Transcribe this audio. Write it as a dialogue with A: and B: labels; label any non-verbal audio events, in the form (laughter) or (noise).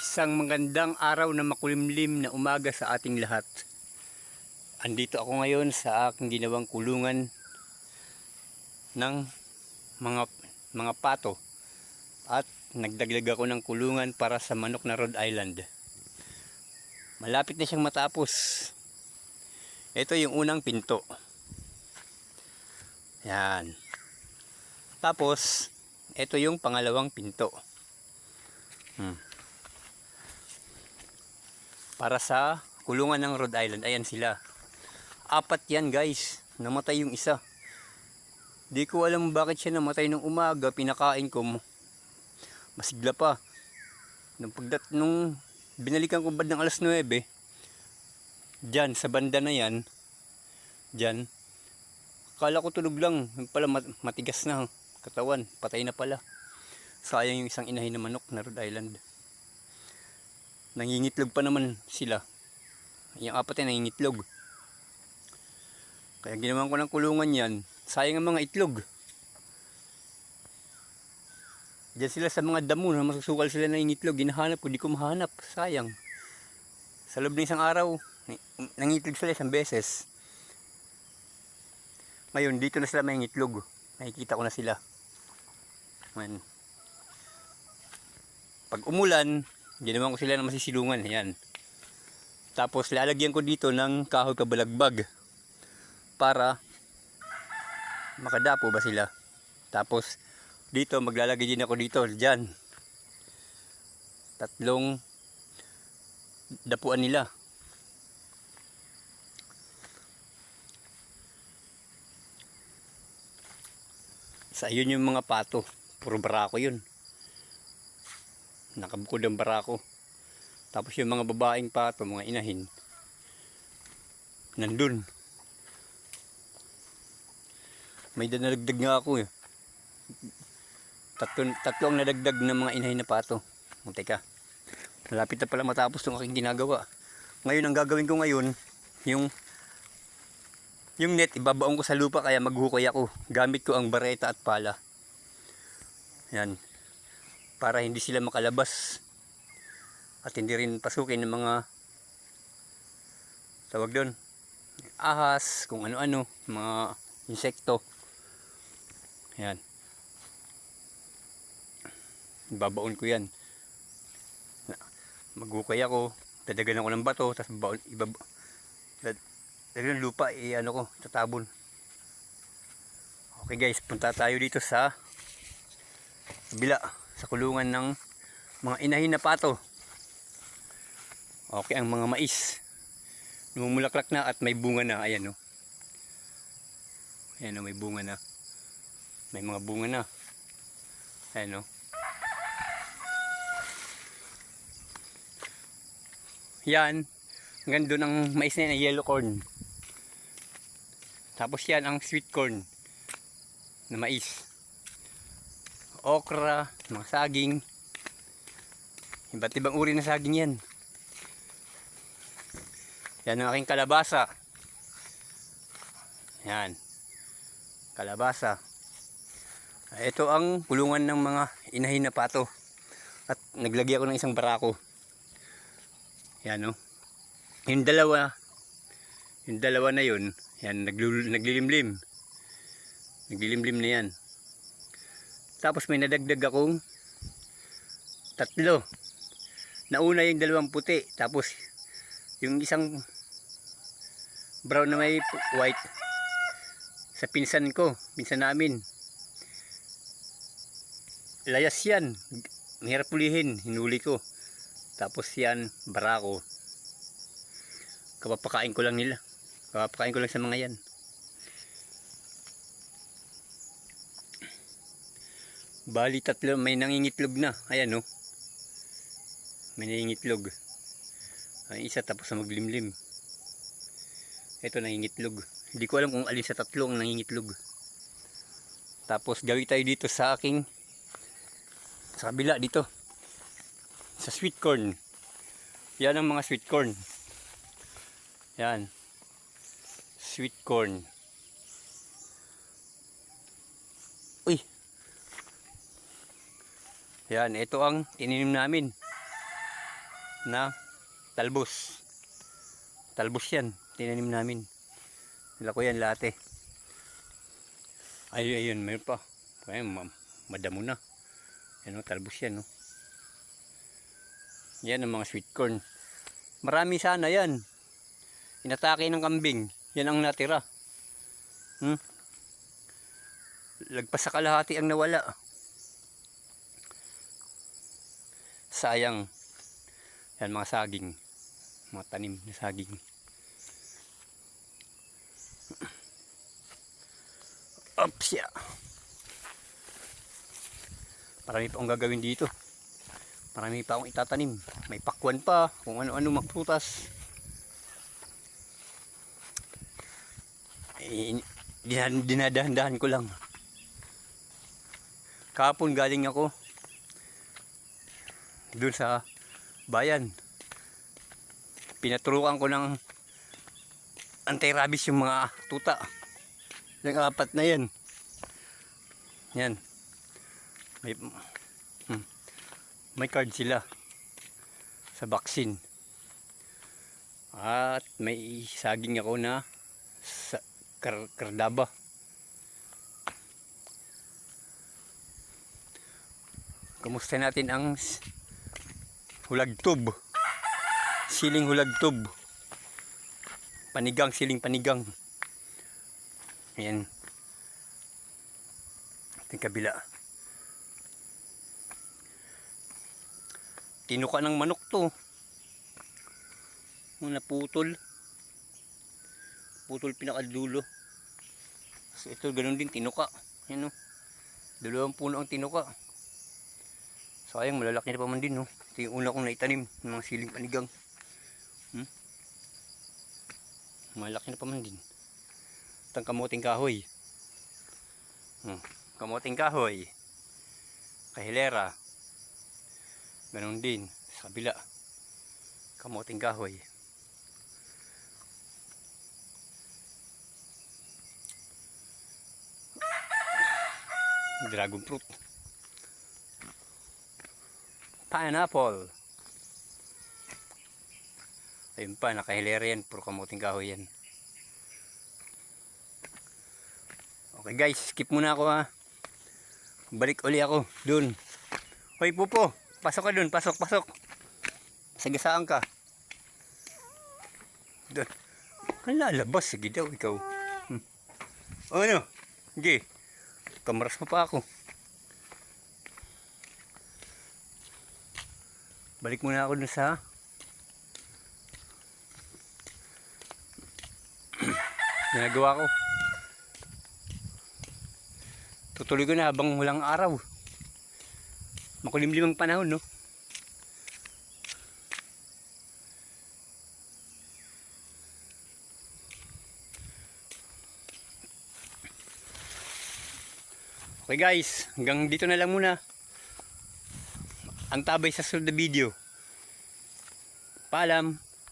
A: Isang magandang araw na makulimlim na umaga sa ating lahat. Andito ako ngayon sa aking ginawang kulungan ng mga mga pato at nagdagdag ako ng kulungan para sa manok na Rhode Island. Malapit na siyang matapos. Ito yung unang pinto. Yan. Tapos, ito yung pangalawang pinto. Hmm. Para sa kulungan ng Rhode Island. Ayan sila. Apat yan guys. Namatay yung isa. Di ko alam bakit siya namatay nung umaga. Pinakain ko. Masigla pa. Nung, pagdat, nung binalikan ko ba ng alas 9, dyan sa banda na yan, dyan, Kala ko tulog lang. Pala mat- matigas na katawan. Patay na pala. Sayang yung isang inahin na manok na Rhode Island. Nangingitlog pa naman sila. Yung apat ay nangingitlog. Kaya ginawan ko ng kulungan yan. Sayang ang mga itlog. Diyan sila sa mga damo na masusukal sila ng itlog. Ginahanap ko, di ko mahanap. Sayang. Sa loob ng isang araw, nangitlog sila isang beses. Ngayon, dito na sila may itlog. Nakikita ko na sila. Ayan. Pag umulan, ginawan ko sila ng masisilungan. Ayan. Tapos lalagyan ko dito ng kahoy kabalagbag para makadapo ba sila. Tapos dito maglalagay din ako dito diyan. Tatlong dapuan nila. Sa yun yung mga pato. Puro barako yun. Nakabukod ang barako. Tapos yung mga babaeng pato, mga inahin. Nandun. May danadagdag nga ako eh. Tatlo, tatlo ang nadagdag ng mga inahin na pato. O, teka. Malapit na pala matapos itong aking ginagawa. Ngayon, ang gagawin ko ngayon, yung yung net, ibabaon ko sa lupa kaya maghukay ako. Gamit ko ang bareta at pala. Yan. Para hindi sila makalabas. At hindi rin pasukin ng mga tawag doon. Ahas, kung ano-ano, mga insekto. Yan. Ibabaon ko yan. Maghukay ako. Dadagan ako ng bato. Tapos baon, ibab yung lupa, eh, ano ko, tatabon. Okay guys, punta tayo dito sa bila, sa kulungan ng mga inahin na pato. Okay, ang mga mais. Lumumulaklak na at may bunga na. Ayan o. Ayan o, may bunga na. May mga bunga na. Ayan o. Yan. Hanggang doon ang mais na yan, yellow corn. Tapos yan ang sweet corn na mais. Okra, mga saging. Iba't ibang uri na saging yan. Yan ang aking kalabasa. Yan. Kalabasa. Ito ang kulungan ng mga inahin na pato. At naglagay ako ng isang barako. Yan no. Yung dalawa, yung dalawa na yun, yan, naglilimlim. Naglilimlim na yan. Tapos may nadagdag akong tatlo. Nauna yung dalawang puti. Tapos yung isang brown na may white sa pinsan ko, pinsan namin. Layas yan. Mahirap. Hinuli ko. Tapos yan, barako. Kapapakain ko lang nila. Kapapakain ko lang sa mga yan. Bali tatlo, may nangingitlog na. Ayan oh. May nangingitlog. Ang isa tapos na maglimlim. Ito nangingitlog. Hindi ko alam kung alin sa tatlo ang nangingitlog. Tapos gawin tayo dito sa aking sa kabila dito. Sa sweet corn. Yan ang mga sweet corn. Yan. Sweet corn. Yan, ito ang tininim namin. na talbos. Talbos yan. Tinanim namin. Nila ko yan lahat eh. Ayun, ayun, mayroon pa. Ayun, ma- madamo na. Yan o, talbos yan o. Yan ang mga sweet corn. Marami sana yan. Inatake ng kambing. Yan ang natira. Hmm? Lagpas sa kalahati ang nawala. Sayang. Yan mga saging. Mga tanim na saging. Ops, ya. Marami pa akong gagawin dito. Marami pa akong itatanim. May pakwan pa, kung ano-ano magprutas. Eh, dinadahan-dahan ko lang. Kahapon galing ako doon sa bayan. Pinaturukan ko ng anti-rabies yung mga tuta. Yung apat na yan. Yan. May, hmm, may card sila sa vaccine. At may saging ako na sa kar kardaba. Kamusta natin ang hulagtob? Siling hulagtob. Panigang, siling panigang. Ayan. Ito yung kabila. Tinuka ng manok to. Naputol. Putol pinakadulo. So ito ganun din tinuka. Ayan o. Dalawang puno ang tinuka. Sayang malalaki na pa man din no. Ito yung una kong naitanim ng mga siling panigang. Hmm? Malaki na pa man din. Ito ang kamuting kahoy. Hmm. Kamuting kahoy. Kahilera. Ganon din. Sa kabila. Kamuting kahoy. Dragon fruit. Pineapple. Ayun pa, nakahilera yan. Puro kamuting kahoy yan. Okay guys, skip muna ako ha. Balik uli ako dun. Hoy pupo, pasok ka dun, pasok, pasok. Sagasaan ka. Dun. Ang lalabas, sige daw ikaw. Hmm. O ano? Sige. Kamaras mo pa ako. Balik muna ako dun sa (coughs) ginagawa ko. Tutuloy ko na habang walang araw. Makulimlim ang panahon, no? Okay guys, hanggang dito na lang muna. Ang tabay sa sunod na video. Paalam.